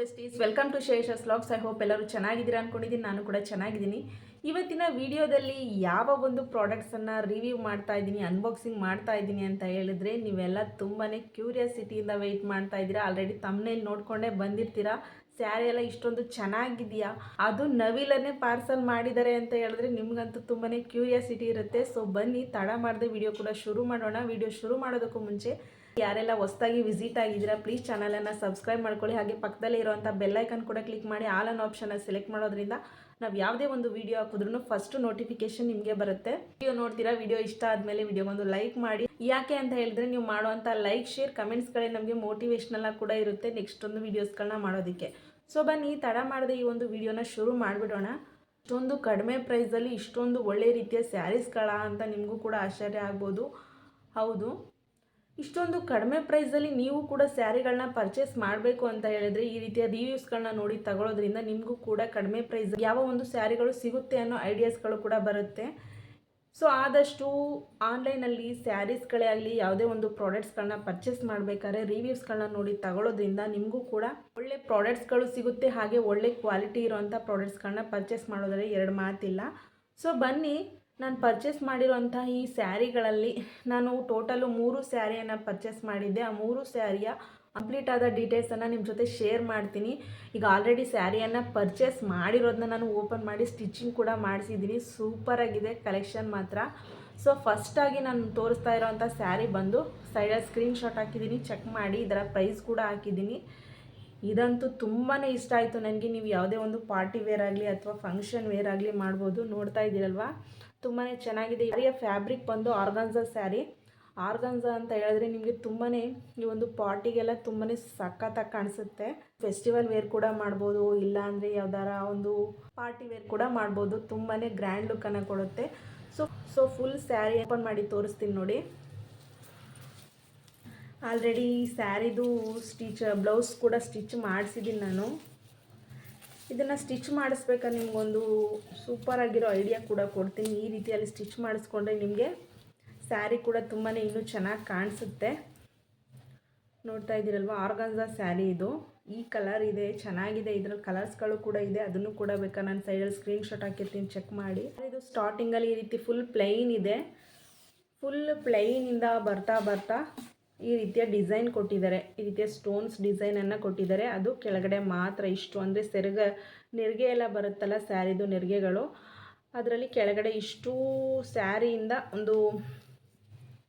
Besties. Welcome to ಶೇಷ ಸ್ಲಾಗ್ಸ್ I hope ಎಲ್ಲರೂ ಚೆನ್ನಾಗಿದ್ದೀರಾ ಅಂದ್ಕೊಂಡಿದ್ದೀನಿ ನಾನು ಕೂಡ ಚೆನ್ನಾಗಿದ್ದೀನಿ. ಇವತ್ತಿನ ವಿಡಿಯೋದಲ್ಲಿ ಯಾವ ಒಂದು ಪ್ರಾಡಕ್ಟ್ಸನ್ನು ರಿವ್ಯೂ ಮಾಡ್ತಾ ಇದ್ದೀನಿ ಅನ್ಬಾಕ್ಸಿಂಗ್ ಮಾಡ್ತಾ ಇದ್ದೀನಿ ಅಂತ ಹೇಳಿದ್ರೆ ನೀವೆಲ್ಲ ತುಂಬಾ ಕ್ಯೂರಿಯಾಸಿಟಿಯಿಂದ ವೆಯ್ಟ್ ಮಾಡ್ತಾ ಇದ್ದೀರಾ. ಆಲ್ರೆಡಿ ತಮ್ಮನೇಲಿ ನೋಡ್ಕೊಂಡೇ ಬಂದಿರ್ತೀರಾ. ಸ್ಯಾರಿ ಎಲ್ಲ ಇಷ್ಟೊಂದು ಚೆನ್ನಾಗಿದೆಯಾ? ಅದು ನವಿಲನ್ನೇ ಪಾರ್ಸಲ್ ಮಾಡಿದ್ದಾರೆ ಅಂತ ಹೇಳಿದ್ರೆ ನಿಮ್ಗಂತೂ ತುಂಬಾ ಕ್ಯೂರಿಯಾಸಿಟಿ ಇರುತ್ತೆ. ಸೊ ಬನ್ನಿ, ತಡ ಮಾಡಿದೆ ವಿಡಿಯೋ ಕೂಡ ಶುರು ಮಾಡೋಣ. ವಿಡಿಯೋ ಶುರು ಮಾಡೋದಕ್ಕೂ ಮುಂಚೆ ಯಾರೆಲ್ಲ ಹೊಸದಾಗಿ ವಿಸಿಟ್ ಆಗಿದ್ದೀರಾ ಪ್ಲೀಸ್ ಚಾನಲನ್ನು ಸಬ್ಸ್ಕ್ರೈಬ್ ಮಾಡ್ಕೊಳ್ಳಿ. ಹಾಗೆ ಪಕ್ಕದಲ್ಲಿ ಇರುವಂಥ ಬೆಲ್ಲೈಕನ್ ಕೂಡ ಕ್ಲಿಕ್ ಮಾಡಿ ಆಲ್ ಅನ್ ಆಪ್ಷನ್ನ ಸೆಲೆಕ್ಟ್ ಮಾಡೋದ್ರಿಂದ ನಾವು ಯಾವುದೇ ಒಂದು ವಿಡಿಯೋ ಹಾಕಿದ್ರು ಫಸ್ಟ್ ನೋಟಿಫಿಕೇಶನ್ ನಿಮಗೆ ಬರುತ್ತೆ. ವಿಡಿಯೋ ನೋಡ್ತೀರಾ ವಿಡಿಯೋ ಇಷ್ಟ ಆದಮೇಲೆ ವಿಡಿಯೋಗೊಂದು ಲೈಕ್ ಮಾಡಿ. ಯಾಕೆ ಅಂತ ಹೇಳಿದ್ರೆ ನೀವು ಮಾಡುವಂಥ ಲೈಕ್ ಶೇರ್ ಕಮೆಂಟ್ಸ್ಗಳೇ ನಮಗೆ ಮೋಟಿವೇಶ್ನಲ್ಲ ಕೂಡ ಇರುತ್ತೆ ನೆಕ್ಸ್ಟ್ ಒಂದು ವೀಡಿಯೋಸ್ಗಳನ್ನ ಮಾಡೋದಕ್ಕೆ. ಸೊ ಬನ್ನಿ ತಡ ಮಾಡದೆ ಈ ಒಂದು ವಿಡಿಯೋನ ಶುರು ಮಾಡಿಬಿಡೋಣ. ಇಷ್ಟೊಂದು ಕಡಿಮೆ ಪ್ರೈಸಲ್ಲಿ ಇಷ್ಟೊಂದು ಒಳ್ಳೆ ರೀತಿಯ ಸ್ಯಾರೀಸ್ಗಳ ಅಂತ ನಿಮಗೂ ಕೂಡ ಆಶ್ಚರ್ಯ ಆಗ್ಬೋದು. ಹೌದು. ಇಷ್ಟೊಂದು ಕಡಿಮೆ ಪ್ರೈಸಲ್ಲಿ ನೀವು ಕೂಡ ಸ್ಯಾರಿಗಳನ್ನ ಪರ್ಚೇಸ್ ಮಾಡಬೇಕು ಅಂತ ಹೇಳಿದ್ರೆ ಈ ರೀತಿಯ ರಿವ್ಯೂಸ್ಗಳನ್ನ ನೋಡಿ ತಗೊಳ್ಳೋದ್ರಿಂದ ನಿಮಗೂ ಕೂಡ ಕಡಿಮೆ ಪ್ರೈಸ್ ಯಾವ ಒಂದು ಸ್ಯಾರಿಗಳು ಸಿಗುತ್ತೆ ಅನ್ನೋ ಐಡಿಯಾಸ್ಗಳು ಕೂಡ ಬರುತ್ತೆ. ಸೊ, ಆದಷ್ಟು ಆನ್ಲೈನಲ್ಲಿ ಸ್ಯಾರೀಸ್ಗಳೇ ಆಗಲಿ, ಯಾವುದೇ ಒಂದು ಪ್ರಾಡಕ್ಟ್ಸ್ಗಳನ್ನ ಪರ್ಚೇಸ್ ಮಾಡಬೇಕಾದ್ರೆ ರಿವ್ಯೂಸ್ಗಳನ್ನ ನೋಡಿ ತಗೊಳ್ಳೋದ್ರಿಂದ ನಿಮಗೂ ಕೂಡ ಒಳ್ಳೆ ಪ್ರಾಡಕ್ಟ್ಸ್ಗಳು ಸಿಗುತ್ತೆ ಹಾಗೆ ಒಳ್ಳೆ ಕ್ವಾಲಿಟಿ ಇರೋವಂಥ ಪ್ರಾಡಕ್ಟ್ಸ್ಗಳನ್ನ ಪರ್ಚೇಸ್ ಮಾಡೋದ್ರಲ್ಲಿ ಎರಡು ಮಾತಿಲ್ಲ. ಸೊ, ಬನ್ನಿ ನಾನು ಪರ್ಚೇಸ್ ಮಾಡಿರುವಂತಹ ಈ ಸ್ಯಾರಿಗಳಲ್ಲಿ ನಾನು ಟೋಟಲು ಮೂರು ಸ್ಯಾರಿಯನ್ನು ಪರ್ಚೇಸ್ ಮಾಡಿದ್ದೆ. ಆ ಮೂರು ಸ್ಯಾರಿಯ ಕಂಪ್ಲೀಟ್ ಆದ ಡೀಟೇಲ್ಸನ್ನು ನಿಮ್ಮ ಜೊತೆ ಶೇರ್ ಮಾಡ್ತೀನಿ. ಈಗ ಆಲ್ರೆಡಿ ಸ್ಯಾರಿಯನ್ನು ಪರ್ಚೇಸ್ ಮಾಡಿರೋದನ್ನ ನಾನು ಓಪನ್ ಮಾಡಿ ಸ್ಟಿಚಿಂಗ್ ಕೂಡ ಮಾಡಿಸಿದ್ದೀನಿ. ಸೂಪರಾಗಿದೆ ಕಲೆಕ್ಷನ್ ಮಾತ್ರ. ಸೊ ಫಸ್ಟಾಗಿ ನಾನು ತೋರಿಸ್ತಾ ಇರೋವಂಥ ಸ್ಯಾರಿ ಬಂದು ಸೈಡಲ್ಲಿ ಸ್ಕ್ರೀನ್ಶಾಟ್ ಹಾಕಿದ್ದೀನಿ ಚೆಕ್ ಮಾಡಿ, ಇದರ ಪ್ರೈಸ್ ಕೂಡ ಹಾಕಿದ್ದೀನಿ. ಇದಂತೂ ತುಂಬಾ ಇಷ್ಟ ಆಯಿತು ನನಗೆ. ನೀವು ಯಾವುದೇ ಒಂದು ಪಾರ್ಟಿ ವೇರ್ ಆಗಲಿ ಅಥವಾ ಫಂಕ್ಷನ್ ವೇರ್ ಆಗಲಿ ಮಾಡ್ಬೋದು. ನೋಡ್ತಾ ಇದ್ದೀರಲ್ವಾ? ತುಂಬಾ ಚೆನ್ನಾಗಿದೆ. ಇದೆಯ ಫ್ಯಾಬ್ರಿಕ್ ಬಂದು ಆರ್ಗಾನ್ಸ ಸ್ಯಾರಿ ಆರ್ಗಾನ್ಸ ಅಂತ ಹೇಳಿದ್ರೆ ನಿಮಗೆ ತುಂಬಾ ಈ ಒಂದು ಪಾರ್ಟಿಗೆಲ್ಲ ತುಂಬಾ ಸಖತ್ತಾಗಿ ಕಾಣಿಸುತ್ತೆ. ಫೆಸ್ಟಿವಲ್ ವೇರ್ ಕೂಡ ಮಾಡ್ಬೋದು ಇಲ್ಲ ಅಂದರೆ ಯಾವ್ದಾರ ಒಂದು ಪಾರ್ಟಿ ವೇರ್ ಕೂಡ ಮಾಡ್ಬೋದು. ತುಂಬಾ ಗ್ರ್ಯಾಂಡ್ ಲುಕ್ಕನ್ನು ಕೊಡುತ್ತೆ. So so full sari open ಮಾಡಿ ತೋರಿಸ್ತೀನಿ ನೋಡಿ. ಆಲ್ರೆಡಿ ಸ್ಯಾರಿದು ಸ್ಟಿಚ್ ಬ್ಲೌಸ್ ಕೂಡ ಸ್ಟಿಚ್ ಮಾಡಿಸಿದ್ದೀನಿ ನಾನು. ಇದನ್ನು ಸ್ಟಿಚ್ ಮಾಡಿಸ್ಬೇಕಾದ್ರೆ ನಿಮಗೊಂದು ಸೂಪರಾಗಿರೋ ಐಡಿಯಾ ಕೂಡ ಕೊಡ್ತೀನಿ. ಈ ರೀತಿಯಲ್ಲಿ ಸ್ಟಿಚ್ ಮಾಡಿಸ್ಕೊಂಡ್ರೆ ನಿಮಗೆ ಸ್ಯಾರಿ ಕೂಡ ತುಂಬಾ ಇನ್ನೂ ಚೆನ್ನಾಗಿ ಕಾಣಿಸುತ್ತೆ. ನೋಡ್ತಾ ಇದ್ದೀರಲ್ವ ಆರ್ಗಾನ್ಸ ಸ್ಯಾರಿ ಇದು. ಈ ಕಲರ್ ಇದೆ, ಚೆನ್ನಾಗಿದೆ. ಇದ್ರಲ್ಲಿ ಕಲರ್ಸ್ಗಳು ಕೂಡ ಇದೆ. ಅದನ್ನು ಕೂಡ ಬೇಕಾ ನಾನು ಸೈಡಲ್ಲಿ ಸ್ಕ್ರೀನ್ ಶಾಟ್ ಹಾಕಿರ್ತೀನಿ ಚೆಕ್ ಮಾಡಿ. ಇದು ಸ್ಟಾರ್ಟಿಂಗಲ್ಲಿ ಈ ರೀತಿ ಫುಲ್ ಪ್ಲೈನ್ ಇದೆ. ಫುಲ್ ಪ್ಲೈನಿಂದ ಬರ್ತಾ ಬರ್ತಾ ಈ ರೀತಿಯ ಡಿಸೈನ್ ಕೊಟ್ಟಿದ್ದಾರೆ. ಈ ರೀತಿಯ ಸ್ಟೋನ್ಸ್ ಡಿಸೈನನ್ನು ಕೊಟ್ಟಿದ್ದಾರೆ. ಅದು ಕೆಳಗಡೆ ಮಾತ್ರ ಇಷ್ಟು, ಅಂದರೆ ಸೆರಗ ನೆರಿಗೆ ಎಲ್ಲ ಬರುತ್ತಲ್ಲ, ಸ್ಯಾರಿದು ನೆರಿಗೆಗಳು. ಅದರಲ್ಲಿ ಕೆಳಗಡೆ ಇಷ್ಟು ಸ್ಯಾರಿಯಿಂದ ಒಂದು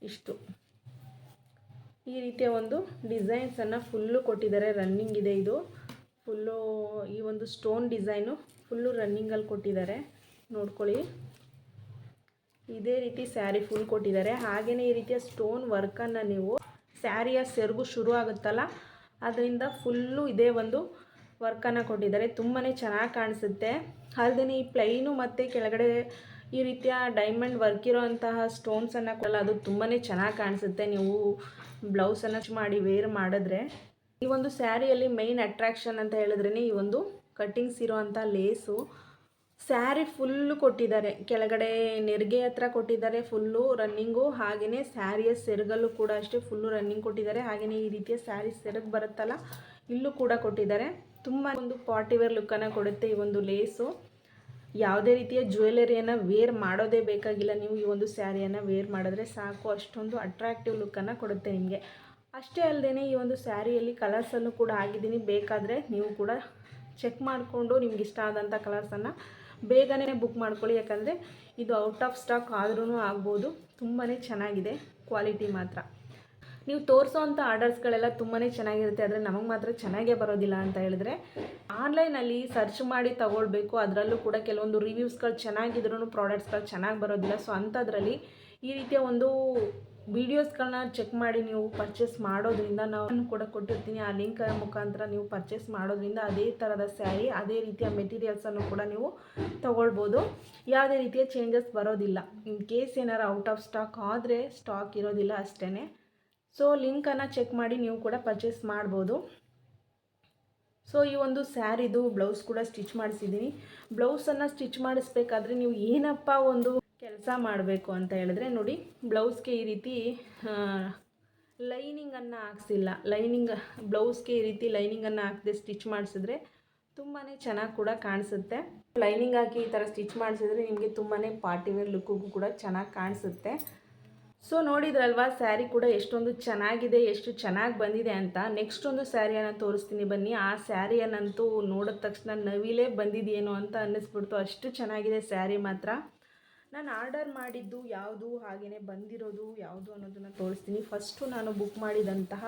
ಇಷ್ಟು. ಈ ರೀತಿಯ ಒಂದು ಡಿಸೈನ್ಸನ್ನು ಫುಲ್ಲು ಕೊಟ್ಟಿದ್ದಾರೆ. ರನ್ನಿಂಗ್ ಇದೆ ಇದು. ಫುಲ್ಲು ಈ ಒಂದು ಸ್ಟೋನ್ ಡಿಸೈನು ಫುಲ್ಲು ರನ್ನಿಂಗಲ್ಲಿ ಕೊಟ್ಟಿದ್ದಾರೆ. ನೋಡ್ಕೊಳ್ಳಿ. ಇದೇ ರೀತಿ ಸ್ಯಾರಿ ಫುಲ್ ಕೊಟ್ಟಿದ್ದಾರೆ. ಹಾಗೆಯೇ ಈ ರೀತಿಯ ಸ್ಟೋನ್ ವರ್ಕನ್ನು ನೀವು ಸ್ಯಾರಿಯ ಸೆರಗು ಶುರು ಆಗುತ್ತಲ್ಲ, ಅದರಿಂದ ಫುಲ್ಲು ಇದೇ ಒಂದು ವರ್ಕನ್ನು ಕೊಟ್ಟಿದ್ದಾರೆ. ತುಂಬಾ ಚೆನ್ನಾಗಿ ಕಾಣಿಸುತ್ತೆ. ಅಲ್ಲದೆ ಈ ಪ್ಲೈನು ಮತ್ತು ಕೆಳಗಡೆ ಈ ರೀತಿಯ ಡೈಮಂಡ್ ವರ್ಕ್ ಇರೋಂತಹ ಸ್ಟೋನ್ಸನ್ನು ಕೊಡಲ್ಲ, ಅದು ತುಂಬಾ ಚೆನ್ನಾಗಿ ಕಾಣಿಸುತ್ತೆ. ನೀವು ಬ್ಲೌಸನ್ನು ಮಾಡಿ ವೇರ್ ಮಾಡಿದ್ರೆ. ಈ ಒಂದು ಸ್ಯಾರಿಯಲ್ಲಿ ಮೈನ್ ಅಟ್ರಾಕ್ಷನ್ ಅಂತ ಹೇಳಿದ್ರೇ ಈ ಒಂದು ಕಟ್ಟಿಂಗ್ಸ್ ಇರೋವಂಥ ಲೇಸು ಸ್ಯಾರಿ ಫುಲ್ಲು ಕೊಟ್ಟಿದ್ದಾರೆ. ಕೆಳಗಡೆ ನೆರಿಗೆ ಹತ್ರ ಕೊಟ್ಟಿದ್ದಾರೆ ಫುಲ್ಲು ರನ್ನಿಂಗು ಹಾಗೆಯೇ ಸ್ಯಾರಿಯ ಸೆರಗಲ್ಲೂ ಕೂಡ ಅಷ್ಟೇ ಫುಲ್ಲು ರನ್ನಿಂಗ್ ಕೊಟ್ಟಿದ್ದಾರೆ. ಹಾಗೆಯೇ ಈ ರೀತಿಯ ಸ್ಯಾರಿ ಸೆರಗು ಬರುತ್ತಲ್ಲ, ಇಲ್ಲೂ ಕೂಡ ಕೊಟ್ಟಿದ್ದಾರೆ. ತುಂಬ ಒಂದು ಪಾರ್ಟಿ ವೇರ್ ಲುಕ್ಕನ್ನು ಕೊಡುತ್ತೆ ಈ ಒಂದು ಲೇಸು ಯಾವುದೇ ರೀತಿಯ ಜ್ಯುವೆಲರಿಯನ್ನು ವೇರ್ ಮಾಡೋದೇ ಬೇಕಾಗಿಲ್ಲ. ನೀವು ಈ ಒಂದು ಸ್ಯಾರಿಯನ್ನು ವೇರ್ ಮಾಡಿದ್ರೆ ಸಾಕು. ಅಷ್ಟೊಂದು ಅಟ್ರಾಕ್ಟಿವ್ ಲುಕ್ಕನ್ನು ಕೊಡುತ್ತೆ ನಿಮಗೆ. ಅಷ್ಟೇ ಅಲ್ಲದೆ ಈ ಒಂದು ಸ್ಯಾರಿಯಲ್ಲಿ ಕಲರ್ಸನ್ನು ಕೂಡ ಆಗಿದ್ದೀನಿ ಬೇಕಾದರೆ ನೀವು ಕೂಡ ಚೆಕ್ ಮಾಡಿಕೊಂಡು ನಿಮ್ಗೆ ಇಷ್ಟ ಆದಂಥ ಕಲರ್ಸನ್ನು ಬೇಗನೆ ಬುಕ್ ಮಾಡ್ಕೊಳ್ಳಿ, ಯಾಕಂದರೆ ಇದು ಔಟ್ ಆಫ್ ಸ್ಟಾಕ್ ಆದ್ರೂ ಆಗ್ಬೋದು. ತುಂಬಾ ಚೆನ್ನಾಗಿದೆ ಕ್ವಾಲಿಟಿ ಮಾತ್ರ. ನೀವು ತೋರಿಸೋವಂಥ ಆರ್ಡರ್ಸ್ಗಳೆಲ್ಲ ತುಂಬಾ ಚೆನ್ನಾಗಿರುತ್ತೆ, ಆದರೆ ನಮಗೆ ಮಾತ್ರ ಚೆನ್ನಾಗೇ ಬರೋದಿಲ್ಲ ಅಂತ ಹೇಳಿದ್ರೆ ಆನ್ಲೈನಲ್ಲಿ ಸರ್ಚ್ ಮಾಡಿ ತಗೊಳ್ಬೇಕು. ಅದರಲ್ಲೂ ಕೂಡ ಕೆಲವೊಂದು ರಿವ್ಯೂಸ್ಗಳು ಚೆನ್ನಾಗಿದ್ರೂ ಪ್ರಾಡಕ್ಟ್ಸ್ಗಳು ಚೆನ್ನಾಗಿ ಬರೋದಿಲ್ಲ. ಸೊ ಅಂಥದ್ರಲ್ಲಿ ಈ ರೀತಿಯ ಒಂದು ವೀಡಿಯೋಸ್ಗಳನ್ನ ಚೆಕ್ ಮಾಡಿ ನೀವು ಪರ್ಚೇಸ್ ಮಾಡೋದ್ರಿಂದ ನಾನು ಕೂಡ ಕೊಟ್ಟಿರ್ತೀನಿ. ಆ ಲಿಂಕ್ ಮುಖಾಂತರ ನೀವು ಪರ್ಚೇಸ್ ಮಾಡೋದ್ರಿಂದ ಅದೇ ಥರದ ಸ್ಯಾರಿ ಅದೇ ರೀತಿಯ ಮೆಟೀರಿಯಲ್ಸನ್ನು ಕೂಡ ನೀವು ತೊಗೊಳ್ಬೋದು. ಯಾವುದೇ ರೀತಿಯ ಚೇಂಜಸ್ ಬರೋದಿಲ್ಲ. ಇನ್ ಕೇಸ್ ಏನಾರು ಔಟ್ ಆಫ್ ಸ್ಟಾಕ್ ಆದರೆ ಸ್ಟಾಕ್ ಇರೋದಿಲ್ಲ ಅಷ್ಟೇ ಸೊ ಲಿಂಕನ್ನು ಚೆಕ್ ಮಾಡಿ ನೀವು ಕೂಡ ಪರ್ಚೇಸ್ ಮಾಡ್ಬೋದು. ಸೊ ಈ ಒಂದು ಸ್ಯಾರಿದು ಬ್ಲೌಸ್ ಕೂಡ ಸ್ಟಿಚ್ ಮಾಡಿಸಿದ್ದೀನಿ. ಬ್ಲೌಸನ್ನು ಸ್ಟಿಚ್ ಮಾಡಿಸ್ಬೇಕಾದ್ರೆ ನೀವು ಏನಪ್ಪ ಒಂದು ಕೆಲಸ ಮಾಡಬೇಕು ಅಂತ ಹೇಳಿದ್ರೆ ನೋಡಿ, ಬ್ಲೌಸ್ಗೆ ಈ ರೀತಿ ಲೈನಿಂಗನ್ನು ಹಾಕ್ಸಿಲ್ಲ. ಲೈನಿಂಗ್, ಬ್ಲೌಸ್ಗೆ ಈ ರೀತಿ ಲೈನಿಂಗನ್ನು ಹಾಕದೆ ಸ್ಟಿಚ್ ಮಾಡಿಸಿದ್ರೆ ತುಂಬಾ ಚೆನ್ನಾಗಿ ಕೂಡ ಕಾಣಿಸುತ್ತೆ. ಲೈನಿಂಗ್ ಹಾಕಿ ಈ ಥರ ಸ್ಟಿಚ್ ಮಾಡಿಸಿದ್ರೆ ನಿಮಗೆ ತುಂಬಾ ಪಾರ್ಟಿವೇರ್ ಲುಕ್ಕಿಗೂ ಕೂಡ ಚೆನ್ನಾಗಿ ಕಾಣಿಸುತ್ತೆ. ಸೊ ನೋಡಿದ್ರಲ್ವಾ, ಸ್ಯಾರಿ ಕೂಡ ಎಷ್ಟೊಂದು ಚೆನ್ನಾಗಿದೆ, ಎಷ್ಟು ಚೆನ್ನಾಗಿ ಬಂದಿದೆ ಅಂತ. ನೆಕ್ಸ್ಟ್ ಒಂದು ಸ್ಯಾರಿಯನ್ನು ತೋರಿಸ್ತೀನಿ ಬನ್ನಿ. ಆ ಸ್ಯಾರಿಯನ್ನಂತೂ ನೋಡಿದ ತಕ್ಷಣ ನವಿಲೇ ಬಂದಿದೆಯೇನೋ ಅಂತ ಅನ್ನಿಸ್ಬಿಡ್ತು. ಅಷ್ಟು ಚೆನ್ನಾಗಿದೆ ಸ್ಯಾರಿ ಮಾತ್ರ. ನಾನು ಆರ್ಡರ್ ಮಾಡಿದ್ದು ಯಾವುದು ಹಾಗೆಯೇ ಬಂದಿರೋದು ಯಾವುದು ಅನ್ನೋದನ್ನು ತೋರಿಸ್ತೀನಿ. ಫಸ್ಟು ನಾನು ಬುಕ್ ಮಾಡಿದಂತಹ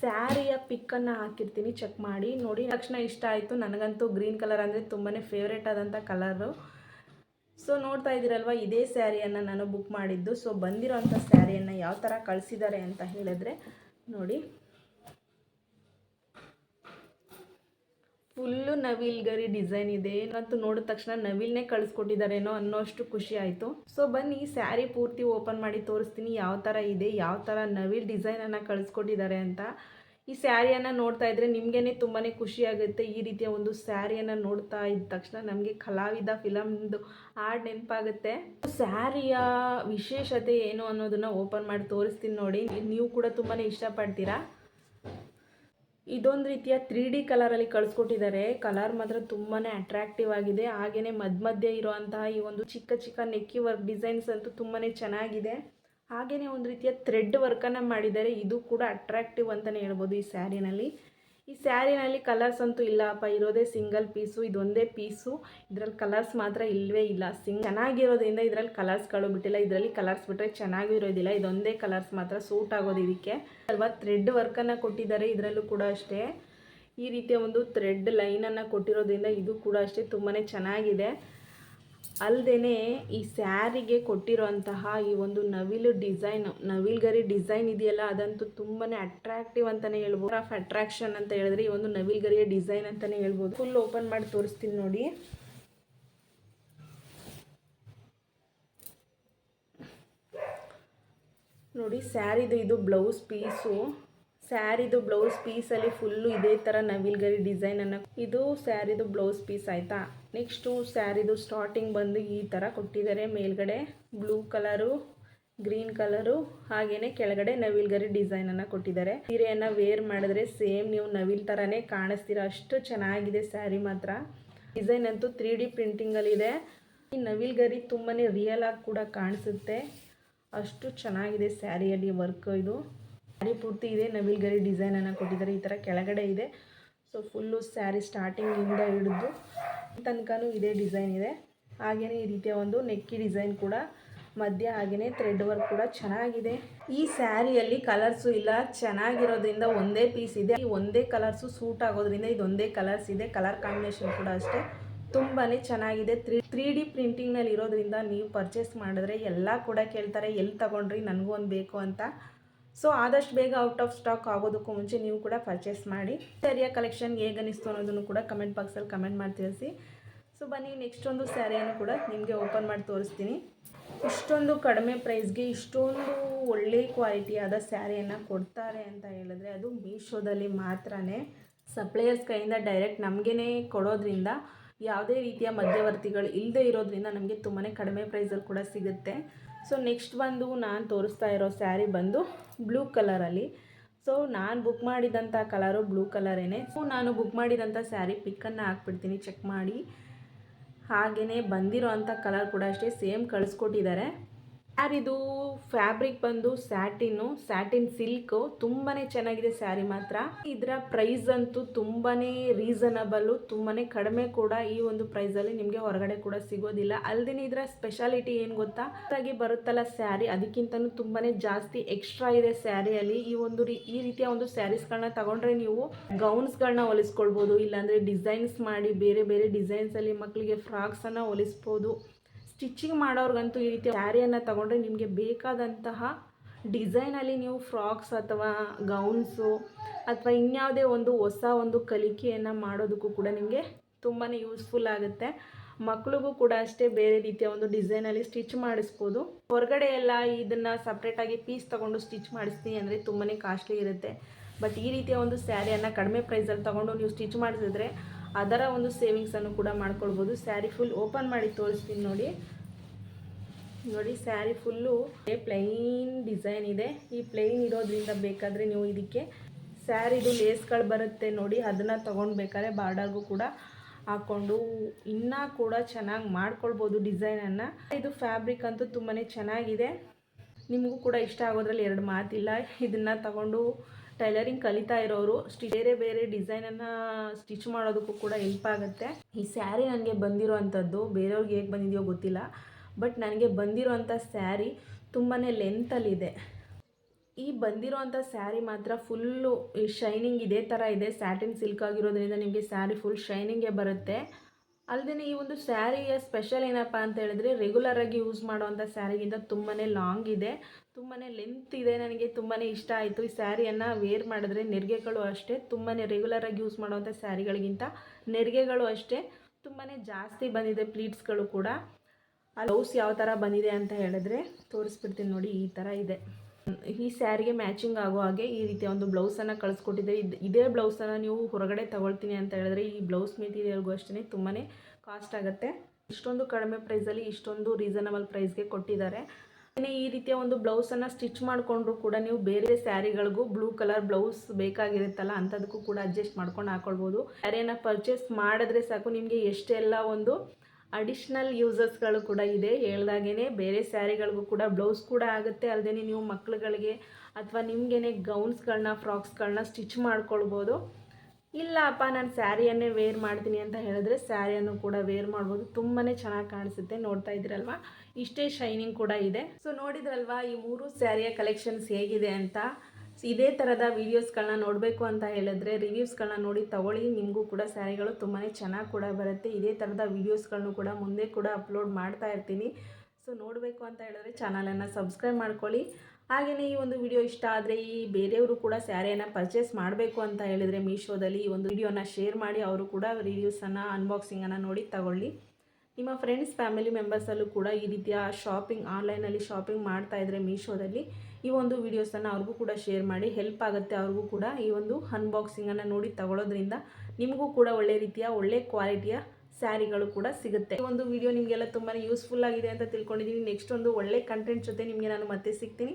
ಸ್ಯಾರಿಯ ಪಿಕ್ಕನ್ನು ಹಾಕಿರ್ತೀನಿ ಚೆಕ್ ಮಾಡಿ. ನೋಡಿ, ತಕ್ಷಣ ಇಷ್ಟ ಆಯಿತು. ನನಗಂತೂ ಗ್ರೀನ್ ಕಲರ್ ಅಂದರೆ ತುಂಬಾ ಫೇವ್ರೇಟ್ ಆದಂಥ ಕಲರು ಸೊ ನೋಡ್ತಾ ಇದ್ದೀರಲ್ವ, ಇದೇ ಸ್ಯಾರಿಯನ್ನು ನಾನು ಬುಕ್ ಮಾಡಿದ್ದು. ಸೊ ಬಂದಿರೋಂಥ ಸ್ಯಾರಿಯನ್ನು ಯಾವ ಥರ ಕಳಿಸಿದ್ದಾರೆ ಅಂತ ಹೇಳಿದ್ರೆ, ನೋಡಿ. ಫುಲ್ಲು ನವಿಲ್ಗರಿ ಡಿಸೈನ್ ಇದೆ. ಏನಂತೂ ನೋಡಿದ ತಕ್ಷಣ ನವಿಲ್ನೇ ಕಳಿಸ್ಕೊಟ್ಟಿದ್ದಾರೇನೋ ಅನ್ನೋಷ್ಟು ಖುಷಿ ಆಯಿತು. ಸೊ ಬನ್ನಿ, ಸ್ಯಾರಿ ಪೂರ್ತಿ ಓಪನ್ ಮಾಡಿ ತೋರಿಸ್ತೀನಿ ಯಾವ ಥರ ಇದೆ, ಯಾವ ಥರ ನವಿಲ್ ಡಿಸೈನನ್ನು ಕಳಿಸ್ಕೊಟ್ಟಿದ್ದಾರೆ ಅಂತ. ಈ ಸ್ಯಾರಿಯನ್ನು ನೋಡ್ತಾ ಇದ್ರೆ ನಿಮಗೇ ತುಂಬಾ ಖುಷಿ ಆಗುತ್ತೆ. ಈ ರೀತಿಯ ಒಂದು ಸ್ಯಾರಿಯನ್ನು ನೋಡ್ತಾ ಇದ್ದ ತಕ್ಷಣ ನಮಗೆ ಕಲಾವಿದ ಫಿಲಮ್ದು ಹಾಡು ನೆನಪಾಗುತ್ತೆ. ಸ್ಯಾರಿಯ ವಿಶೇಷತೆ ಏನು ಅನ್ನೋದನ್ನು ಓಪನ್ ಮಾಡಿ ತೋರಿಸ್ತೀನಿ ನೋಡಿ. ನೀವು ಕೂಡ ತುಂಬಾ ಇಷ್ಟಪಡ್ತೀರಾ? ಇದೊಂದು ರೀತಿಯ ತ್ರೀ ಡಿ ಕಲರಲ್ಲಿ ಕಳಿಸ್ಕೊಟ್ಟಿದ್ದಾರೆ. ಕಲರ್ ಮಾತ್ರ ತುಂಬಾ ಅಟ್ರಾಕ್ಟಿವ್ ಆಗಿದೆ. ಹಾಗೆಯೇ ಮಧ್ಯ ಮಧ್ಯೆ ಇರುವಂತಹ ಈ ಒಂದು ಚಿಕ್ಕ ಚಿಕ್ಕ ನೆಕ್ಕಿ ವರ್ಕ್ ಡಿಸೈನ್ಸ್ ಅಂತೂ ತುಂಬಾ ಚೆನ್ನಾಗಿದೆ. ಹಾಗೆಯೇ ಒಂದು ರೀತಿಯ ಥ್ರೆಡ್ ವರ್ಕನ್ನು ಮಾಡಿದ್ದಾರೆ. ಇದು ಕೂಡ ಅಟ್ರಾಕ್ಟಿವ್ ಅಂತಲೇ ಹೇಳ್ಬೋದು ಈ ಸ್ಯಾರಿನಲ್ಲಿ ಈ ಸ್ಯಾರಿನಲ್ಲಿ ಕಲರ್ಸ್ ಅಂತೂ ಇಲ್ಲಪ್ಪ ಇರೋದೇ ಸಿಂಗಲ್ ಪೀಸು, ಇದೊಂದೇ ಪೀಸು. ಇದರಲ್ಲಿ ಕಲರ್ಸ್ ಮಾತ್ರ ಇಲ್ಲವೇ ಇಲ್ಲ. ಸಿಂಗ್ ಚೆನ್ನಾಗಿರೋದ್ರಿಂದ ಇದರಲ್ಲಿ ಕಲರ್ಸ್ಗಳು ಬಿಟ್ಟಿಲ್ಲ. ಇದರಲ್ಲಿ ಕಲರ್ಸ್ ಬಿಟ್ಟರೆ ಚೆನ್ನಾಗೂ ಇರೋದಿಲ್ಲ ಇದೊಂದೇ ಕಲರ್ಸ್ ಮಾತ್ರ ಸೂಟ್ ಆಗೋದು ಇದಕ್ಕೆ. ಅಲ್ವಾ ಥ್ರೆಡ್ ವರ್ಕನ್ನು ಕೊಟ್ಟಿದ್ದಾರೆ ಇದರಲ್ಲೂ ಕೂಡ ಅಷ್ಟೇ. ಈ ರೀತಿಯ ಒಂದು ಥ್ರೆಡ್ ಲೈನನ್ನು ಕೊಟ್ಟಿರೋದ್ರಿಂದ ಇದು ಕೂಡ ಅಷ್ಟೇ ತುಂಬಾ ಚೆನ್ನಾಗಿದೆ. ಅಲ್ಲದೆ ಈ ಸ್ಯಾರಿಗೆ ಕೊಟ್ಟಿರೋಂತಹ ಈ ಒಂದು ನವಿಲು ಡಿಸೈನ್ ನವಿಲ್ಗರಿ ಡಿಸೈನ್ ಇದೆಯಲ್ಲ, ಅದಂತೂ ತುಂಬಾ ಅಟ್ರಾಕ್ಟಿವ್ ಅಂತಲೇ ಹೇಳ್ಬೋದು. ಆಫ್ ಅಟ್ರಾಕ್ಷನ್ ಅಂತ ಹೇಳಿದ್ರೆ ಈ ಒಂದು ನವಿಲ್ಗರಿಯ ಡಿಸೈನ್ ಅಂತಲೇ ಹೇಳ್ಬೋದು. ಫುಲ್ ಓಪನ್ ಮಾಡಿ ತೋರಿಸ್ತೀನಿ ನೋಡಿ. ನೋಡಿ, ಸ್ಯಾರಿದು ಇದು ಬ್ಲೌಸ್ ಪೀಸು ಸ್ಯಾರಿದು ಬ್ಲೌಸ್ ಪೀಸಲ್ಲಿ ಫುಲ್ಲು ಇದೇ ಥರ ನವಿಲ್ಗರಿ ಡಿಸೈನನ್ನು ಇದು ಸ್ಯಾರಿದು ಬ್ಲೌಸ್ ಪೀಸ್ ಆಯಿತಾ? ನೆಕ್ಸ್ಟು ಸ್ಯಾರಿದು ಸ್ಟಾರ್ಟಿಂಗ್ ಬಂದು ಈ ಥರ ಕೊಟ್ಟಿದ್ದಾರೆ. ಮೇಲ್ಗಡೆ ಬ್ಲೂ ಕಲರು, ಗ್ರೀನ್ ಕಲರು ಹಾಗೆಯೇ ಕೆಳಗಡೆ ನವಿಲ್ಗರಿ ಡಿಸೈನನ್ನು ಕೊಟ್ಟಿದ್ದಾರೆ. ಸೀರೆಯನ್ನು ವೇರ್ ಮಾಡಿದ್ರೆ ಸೇಮ್ ನೀವು ನವಿಲ್ ಥರನೇ ಕಾಣಿಸ್ತೀರ. ಅಷ್ಟು ಚೆನ್ನಾಗಿದೆ ಸ್ಯಾರಿ ಮಾತ್ರ. ಡಿಸೈನ್ ಅಂತೂ ತ್ರೀ ಡಿ ಪ್ರಿಂಟಿಂಗಲ್ಲಿದೆ ಈ ನವಿಲ್ಗರಿ ತುಂಬಾ ರಿಯಲ್ ಆಗಿ ಕೂಡ ಕಾಣಿಸುತ್ತೆ. ಅಷ್ಟು ಚೆನ್ನಾಗಿದೆ ಸ್ಯಾರಿಯಲ್ಲಿ ವರ್ಕ್ ಇದು. ಸ್ಯಾರಿ ಪೂರ್ತಿ ಇದೆ ನವಿಲ್ಗರಿ ಡಿಸೈನನ್ನು ಕೊಟ್ಟಿದ್ದಾರೆ. ಈ ಥರ ಕೆಳಗಡೆ ಇದೆ. ಸೊ, ಫುಲ್ಲು ಸ್ಯಾರಿ ಸ್ಟಾರ್ಟಿಂಗಿಂದ ಹಿಡಿದು ತನಕನೂ ಇದೇ ಡಿಸೈನ್ ಇದೆ. ಹಾಗೆಯೇ ಈ ರೀತಿಯ ಒಂದು ನೆಕ್ಕಿ ಡಿಸೈನ್ ಕೂಡ ಮಧ್ಯ ಹಾಗೆಯೇ ಥ್ರೆಡ್ ವರ್ಕ್ ಕೂಡ ಚೆನ್ನಾಗಿದೆ. ಈ ಸ್ಯಾರಿಯಲ್ಲಿ ಕಲರ್ಸು ಇಲ್ಲ, ಚೆನ್ನಾಗಿರೋದ್ರಿಂದ ಒಂದೇ ಪೀಸ್ ಇದೆ. ಈ ಒಂದೇ ಕಲರ್ಸು ಸೂಟ್ ಆಗೋದ್ರಿಂದ ಇದೊಂದೇ ಕಲರ್ಸ್ ಇದೆ ಕಲರ್ ಕಾಂಬಿನೇಷನ್ ಕೂಡ ಅಷ್ಟೇ. ತುಂಬಾ ಚೆನ್ನಾಗಿದೆ. ತ್ರೀ ತ್ರೀ ಡಿ ಪ್ರಿಂಟಿಂಗ್ನಲ್ಲಿ ಇರೋದ್ರಿಂದ ನೀವು ಪರ್ಚೇಸ್ ಮಾಡಿದ್ರೆ ಎಲ್ಲ ಕೂಡ ಕೇಳ್ತಾರೆ, ಎಲ್ಲಿ ತಗೊಂಡ್ರಿ, ನನಗೂ ಒಂದು ಬೇಕು ಅಂತ. ಸೊ ಆದಷ್ಟು ಬೇಗ ಔಟ್ ಆಫ್ ಸ್ಟಾಕ್ ಆಗೋದಕ್ಕೂ ಮುಂಚೆ ನೀವು ಕೂಡ ಪರ್ಚೇಸ್ ಮಾಡಿ. ಸ್ಯಾರಿಯ ಕಲೆಕ್ಷನ್ ಹೇಗೆ ಅನಿಸ್ತು ಅನ್ನೋದನ್ನು ಕೂಡ ಕಮೆಂಟ್ ಬಾಕ್ಸಲ್ಲಿ ಕಮೆಂಟ್ ಮಾಡಿ ತಿಳಿಸಿ. ಸೊ ಬನ್ನಿ ನೆಕ್ಸ್ಟ್ ಒಂದು ಸ್ಯಾರಿಯನ್ನು ಕೂಡ ನಿಮಗೆ ಓಪನ್ ಮಾಡಿ ತೋರಿಸ್ತೀನಿ. ಇಷ್ಟೊಂದು ಕಡಿಮೆ ಪ್ರೈಸ್ಗೆ ಇಷ್ಟೊಂದು ಒಳ್ಳೆ ಕ್ವಾಲಿಟಿಯಾದ ಸ್ಯಾರಿಯನ್ನು ಕೊಡ್ತಾರೆ ಅಂತ ಹೇಳಿದ್ರೆ ಅದು ಮೀಶೋದಲ್ಲಿ ಮಾತ್ರನೇ. ಸಪ್ಲೈಯರ್ಸ್ ಕೈಯಿಂದ ಡೈರೆಕ್ಟ್ ನಮಗೇ ಕೊಡೋದ್ರಿಂದ ಯಾವುದೇ ರೀತಿಯ ಮಧ್ಯವರ್ತಿಗಳು ಇಲ್ಲದೆ ಇರೋದ್ರಿಂದ ನಮಗೆ ತುಂಬಾ ಕಡಿಮೆ ಪ್ರೈಸಲ್ಲಿ ಕೂಡ ಸಿಗುತ್ತೆ. ಸೊ ನೆಕ್ಸ್ಟ್ ಬಂದು ನಾನು ತೋರಿಸ್ತಾ ಇರೋ ಸ್ಯಾರಿ ಬಂದು ಬ್ಲೂ ಕಲರಲ್ಲಿ ಸೊ ನಾನು ಬುಕ್ ಮಾಡಿದಂಥ ಕಲರು ಬ್ಲೂ ಕಲರೇನೆ ಸೊ ನಾನು ಬುಕ್ ಮಾಡಿದಂಥ ಸ್ಯಾರಿ ಪಿಕ್ಕನ್ನು ಹಾಕ್ಬಿಡ್ತೀನಿ ಚೆಕ್ ಮಾಡಿ. ಹಾಗೆಯೇ ಬಂದಿರೋ ಅಂಥ ಕಲರ್ ಕೂಡ ಅಷ್ಟೇ ಸೇಮ್ ಕಳಿಸ್ಕೊಟ್ಟಿದ್ದಾರೆ. ಸ್ಯಾರಿದು ಫ್ಯಾಬ್ರಿಕ್ ಬಂದು ಸ್ಯಾಟಿನ್ ಸ್ಯಾಟಿನ್ ಸಿಲ್ಕು ತುಂಬಾ ಚೆನ್ನಾಗಿದೆ ಸ್ಯಾರಿ ಮಾತ್ರ. ಇದರ ಪ್ರೈಸ್ ಅಂತೂ ತುಂಬಾ ರೀಸನಬಲ್ ತುಂಬಾ ಕಡಿಮೆ ಕೂಡ ಈ ಒಂದು ಪ್ರೈಸಲ್ಲಿ ನಿಮಗೆ ಹೊರಗಡೆ ಕೂಡ ಸಿಗೋದಿಲ್ಲ. ಅಲ್ಲದೆ ಇದರ ಸ್ಪೆಷಾಲಿಟಿ ಏನು ಗೊತ್ತಾ? ಹಾಗೆ ಬರುತ್ತಲ್ಲ ಸ್ಯಾರಿ, ಅದಕ್ಕಿಂತನೂ ತುಂಬಾ ಜಾಸ್ತಿ ಎಕ್ಸ್ಟ್ರಾ ಇದೆ ಸ್ಯಾರಿಯಲ್ಲಿ ಈ ಒಂದು ಈ ರೀತಿಯ ಒಂದು ಸ್ಯಾರೀಸ್ಗಳನ್ನ ತಗೊಂಡ್ರೆ ನೀವು ಗೌನ್ಸ್ಗಳನ್ನ ಹೊಲಿಸ್ಕೊಳ್ಬೋದು, ಇಲ್ಲಾಂದರೆ ಡಿಸೈನ್ಸ್ ಮಾಡಿ ಬೇರೆ ಬೇರೆ ಡಿಸೈನ್ಸಲ್ಲಿ ಮಕ್ಕಳಿಗೆ ಫ್ರಾಕ್ಸನ್ನು ಹೊಲಿಸ್ಬೋದು. ಸ್ಟಿಚಿಂಗ್ ಮಾಡೋರ್ಗಂತೂ ಈ ರೀತಿ ಸ್ಯಾರಿಯನ್ನು ತಗೊಂಡ್ರೆ ನಿಮಗೆ ಬೇಕಾದಂತಹ ಡಿಸೈನಲ್ಲಿ ನೀವು ಫ್ರಾಕ್ಸ್ ಅಥವಾ ಗೌನ್ಸು ಅಥವಾ ಇನ್ಯಾವುದೇ ಒಂದು ಹೊಸ ಒಂದು ಕಲಿಕೆಯನ್ನು ಮಾಡೋದಕ್ಕೂ ಕೂಡ ನಿಮಗೆ ತುಂಬಾ ಯೂಸ್ಫುಲ್ ಆಗುತ್ತೆ. ಮಕ್ಕಳಿಗೂ ಕೂಡ ಅಷ್ಟೇ ಬೇರೆ ರೀತಿಯ ಒಂದು ಡಿಸೈನಲ್ಲಿ ಸ್ಟಿಚ್ ಮಾಡಿಸ್ಬೋದು. ಹೊರಗಡೆ ಎಲ್ಲ ಇದನ್ನು ಸಪ್ರೇಟಾಗಿ ಪೀಸ್ ತೊಗೊಂಡು ಸ್ಟಿಚ್ ಮಾಡಿಸ್ತೀನಿ ಅಂದರೆ ತುಂಬಾ ಕಾಸ್ಟ್ಲಿ ಇರುತ್ತೆ. ಬಟ್ ಈ ರೀತಿಯ ಒಂದು ಸ್ಯಾರಿಯನ್ನು ಕಡಿಮೆ ಪ್ರೈಸಲ್ಲಿ ತೊಗೊಂಡು ನೀವು ಸ್ಟಿಚ್ ಮಾಡಿಸಿದ್ರೆ ಅದರ ಒಂದು ಸೇವಿಂಗ್ಸನ್ನು ಕೂಡ ಮಾಡ್ಕೊಳ್ಬೋದು. ಸ್ಯಾರಿ ಫುಲ್ ಓಪನ್ ಮಾಡಿ ತೋರಿಸ್ತೀನಿ ನೋಡಿ. ನೋಡಿ ಸ್ಯಾರಿ ಫುಲ್ಲು ಪ್ಲೈನ್ ಡಿಸೈನ್ ಇದೆ. ಈ ಪ್ಲೈನ್ ಇರೋದ್ರಿಂದ ಬೇಕಾದರೆ ನೀವು ಇದಕ್ಕೆ ಸ್ಯಾರಿದು ಲೇಸ್ಗಳು ಬರುತ್ತೆ ನೋಡಿ. ಅದನ್ನು ತೊಗೊಂಡ್ಬೇಕಾದ್ರೆ ಬಾರ್ಡರ್ಗೂ ಕೂಡ ಹಾಕ್ಕೊಂಡು ಇನ್ನೂ ಕೂಡ ಚೆನ್ನಾಗಿ ಮಾಡ್ಕೊಳ್ಬೋದು ಡಿಸೈನನ್ನು ಇದು ಫ್ಯಾಬ್ರಿಕ್ ಅಂತೂ ತುಂಬಾ ಚೆನ್ನಾಗಿದೆ. ನಿಮಗೂ ಕೂಡ ಇಷ್ಟ ಆಗೋದ್ರಲ್ಲಿ ಎರಡು ಮಾತಿಲ್ಲ. ಇದನ್ನು ತಗೊಂಡು ಟೈಲರಿಂಗ್ ಕಲಿತಾ ಇರೋರು, ಸ್ಟಿ ಬೇರೆ ಬೇರೆ ಡಿಸೈನನ್ನು ಸ್ಟಿಚ್ ಮಾಡೋದಕ್ಕೂ ಕೂಡ ಹೆಲ್ಪ್ ಆಗುತ್ತೆ. ಈ ಸ್ಯಾರಿ ನನಗೆ ಬಂದಿರೋ ಅಂಥದ್ದು, ಬೇರೆಯವ್ರಿಗೆ ಹೇಗೆ ಬಂದಿದೆಯೋ ಗೊತ್ತಿಲ್ಲ, ಬಟ್ ನನಗೆ ಬಂದಿರೋಂಥ ಸ್ಯಾರಿ ತುಂಬಾ ಲೆಂತಲ್ಲಿದೆ ಈ ಬಂದಿರೋಂಥ ಸ್ಯಾರಿ ಮಾತ್ರ ಫುಲ್ಲು ಶೈನಿಂಗ್ ಇದೇ ಥರ ಇದೆ ಸ್ಯಾಟಿನ್ ಸಿಲ್ಕ್ ಆಗಿರೋದ್ರಿಂದ ನಿಮಗೆ ಸ್ಯಾರಿ ಫುಲ್ ಶೈನಿಂಗೇ ಬರುತ್ತೆ. ಅಲ್ಲದೆ ಈ ಒಂದು ಸ್ಯಾರಿಯ ಸ್ಪೆಷಲ್ ಏನಪ್ಪ ಅಂತ ಹೇಳಿದ್ರೆ ರೆಗ್ಯುಲರಾಗಿ ಯೂಸ್ ಮಾಡುವಂಥ ಸ್ಯಾರಿಗಿಂತ ತುಂಬಾ ಲಾಂಗ್ ಇದೆ. ತುಂಬಾ ಲೆಂತ್ ಇದೆ, ನನಗೆ ತುಂಬಾ ಇಷ್ಟ ಆಯಿತು. ಈ ಸ್ಯಾರಿಯನ್ನು ವೇರ್ ಮಾಡಿದ್ರೆ ನೆರಿಗೆಗಳು ಅಷ್ಟೇ ತುಂಬಾ ರೆಗ್ಯುಲರಾಗಿ ಯೂಸ್ ಮಾಡುವಂಥ ಸ್ಯಾರಿಗಳಿಗಿಂತ ನೆರಿಗೆಗಳು ಅಷ್ಟೇ ತುಂಬಾ ಜಾಸ್ತಿ ಬಂದಿದೆ ಪ್ಲೀಟ್ಸ್ಗಳು ಕೂಡ. ಆ ಬ್ಲೌಸ್ ಯಾವ ಥರ ಬಂದಿದೆ ಅಂತ ಹೇಳಿದ್ರೆ ತೋರಿಸ್ಬಿಡ್ತೀನಿ ನೋಡಿ, ಈ ಥರ ಇದೆ. ಈ ಸ್ಯಾರಿಗೆ ಮ್ಯಾಚಿಂಗ್ ಆಗೋ ಹಾಗೆ ಈ ರೀತಿಯ ಒಂದು ಬ್ಲೌಸನ್ನು ಕಳಿಸ್ಕೊಟ್ಟಿದ್ದೆ ಇದು, ಇದೇ ಬ್ಲೌಸನ್ನು ನೀವು ಹೊರಗಡೆ ತೊಗೊಳ್ತೀನಿ ಅಂತ ಹೇಳಿದ್ರೆ ಈ ಬ್ಲೌಸ್ ಮೆಟೀರಿಯಲ್ಗೂ ಅಷ್ಟೇ ತುಂಬಾ ಕಾಸ್ಟ್ ಆಗುತ್ತೆ. ಇಷ್ಟೊಂದು ಕಡಿಮೆ ಪ್ರೈಸಲ್ಲಿ ಇಷ್ಟೊಂದು ರೀಸನಬಲ್ ಪ್ರೈಸ್ಗೆ ಕೊಟ್ಟಿದ್ದಾರೆ. ಈ ರೀತಿಯ ಒಂದು ಬ್ಲೌಸನ್ನು ಸ್ಟಿಚ್ ಮಾಡಿಕೊಂಡ್ರು ಕೂಡ ನೀವು ಬೇರೆ ಸ್ಯಾರಿಗಳಿಗೂ ಬ್ಲೂ ಕಲರ್ ಬ್ಲೌಸ್ ಬೇಕಾಗಿರುತ್ತಲ್ಲ ಅಂಥದಕ್ಕೂ ಕೂಡ ಅಡ್ಜಸ್ಟ್ ಮಾಡ್ಕೊಂಡು ಹಾಕೊಳ್ಬೋದು. ಸ್ಯಾರಿಯನ್ನು ಪರ್ಚೇಸ್ ಮಾಡಿದ್ರೆ ಸಾಕು, ನಿಮಗೆ ಎಷ್ಟೆಲ್ಲ ಒಂದು ಅಡಿಷ್ನಲ್ ಯೂಸಸ್ಗಳು ಕೂಡ ಇದೆ. ಹೇಳ್ದಾಗೇ ಬೇರೆ ಸ್ಯಾರಿಗಳಿಗೂ ಕೂಡ ಬ್ಲೌಸ್ ಕೂಡ ಆಗುತ್ತೆ. ಅಲ್ಲದೆ ನೀವು ಮಕ್ಕಳುಗಳಿಗೆ ಅಥವಾ ನಿಮಗೇನೆ ಗೌನ್ಸ್ಗಳನ್ನ ಫ್ರಾಕ್ಸ್ಗಳನ್ನ ಸ್ಟಿಚ್ ಮಾಡ್ಕೊಳ್ಬೋದು. ಇಲ್ಲಪ್ಪ, ನಾನು ಸ್ಯಾರಿಯನ್ನೇ ವೇರ್ ಮಾಡ್ತೀನಿ ಅಂತ ಹೇಳಿದ್ರೆ ಸ್ಯಾರಿಯನ್ನು ಕೂಡ ವೇರ್ ಮಾಡ್ಬೋದು. ತುಂಬಾ ಚೆನ್ನಾಗಿ ಕಾಣಿಸುತ್ತೆ, ನೋಡ್ತಾ ಇದ್ದೀರಲ್ವಾ? ಇಷ್ಟೇ ಶೈನಿಂಗ್ ಕೂಡ ಇದೆ. ಸೊ ನೋಡಿದ್ರಲ್ವಾ, ಈ ಮೂರು ಸ್ಯಾರಿಯ ಕಲೆಕ್ಷನ್ಸ್ ಹೇಗಿದೆ ಅಂತ? ಇದೇ ಥರದ ವೀಡಿಯೋಸ್ಗಳನ್ನ ನೋಡಬೇಕು ಅಂತ ಹೇಳಿದ್ರೆ ರಿವ್ಯೂಸ್ಗಳನ್ನ ನೋಡಿ ತಗೊಳ್ಳಿ. ನಿಮಗೂ ಕೂಡ ಸ್ಯಾರಿಗಳು ತುಂಬಾ ಚೆನ್ನಾಗಿ ಕೂಡ ಬರುತ್ತೆ. ಇದೇ ಥರದ ವೀಡಿಯೋಸ್ಗಳನ್ನು ಕೂಡ ಮುಂದೆ ಕೂಡ ಅಪ್ಲೋಡ್ ಮಾಡ್ತಾ ಇರ್ತೀನಿ. ಸೊ ನೋಡಬೇಕು ಅಂತ ಹೇಳಿದ್ರೆ ಚಾನಲನ್ನು ಸಬ್ಸ್ಕ್ರೈಬ್ ಮಾಡ್ಕೊಳ್ಳಿ. ಹಾಗೆಯೇ ಈ ಒಂದು ವಿಡಿಯೋ ಇಷ್ಟ ಆದರೆ ಈ ಬೇರೆಯವರು ಕೂಡ ಸ್ಯಾರಿಯನ್ನು ಪರ್ಚೇಸ್ ಮಾಡಬೇಕು ಅಂತ ಹೇಳಿದರೆ ಮೀಶೋದಲ್ಲಿ ಈ ಒಂದು ವಿಡಿಯೋನ ಶೇರ್ ಮಾಡಿ ಅವರು ಕೂಡ ರಿವ್ಯೂಸನ್ನು ಅನ್ಬಾಕ್ಸಿಂಗನ್ನು ನೋಡಿ ತಗೊಳ್ಳಿ. ನಿಮ್ಮ ಫ್ರೆಂಡ್ಸ್ ಫ್ಯಾಮಿಲಿ ಮೆಂಬರ್ಸಲ್ಲೂ ಕೂಡ ಈ ರೀತಿಯ ಶಾಪಿಂಗ್ ಆನ್ಲೈನಲ್ಲಿ ಶಾಪಿಂಗ್ ಮಾಡ್ತಾ ಇದ್ದರೆ ಮೀಶೋದಲ್ಲಿ ಈ ಒಂದು ವಿಡಿಯೋಸನ್ನು ಅವ್ರಿಗೂ ಕೂಡ ಶೇರ್ ಮಾಡಿ ಹೆಲ್ಪ್ ಆಗುತ್ತೆ ಅವ್ರಿಗೂ ಕೂಡ ಈ ಒಂದು ಅನ್ಬಾಕ್ಸಿಂಗನ್ನು ನೋಡಿ ತಗೊಳ್ಳೋದ್ರಿಂದ ನಿಮಗೂ ಕೂಡ ಒಳ್ಳೆ ರೀತಿಯ, ಒಳ್ಳೆ ಕ್ವಾಲಿಟಿಯ ಸ್ಯಾರಿಗಳು ಕೂಡ ಸಿಗುತ್ತೆ. ಈ ಒಂದು ವಿಡಿಯೋ ನಿಮಗೆಲ್ಲ ತುಂಬಾ ಯೂಸ್ಫುಲ್ ಆಗಿದೆ ಅಂತ ತಿಳ್ಕೊಂಡಿದ್ದೀನಿ ನೆಕ್ಸ್ಟ್ ಒಂದು ಒಳ್ಳೆ ಕಂಟೆಂಟ್ ಜೊತೆ ನಿಮಗೆ ನಾನು ಮತ್ತೆ ಸಿಗ್ತೀನಿ.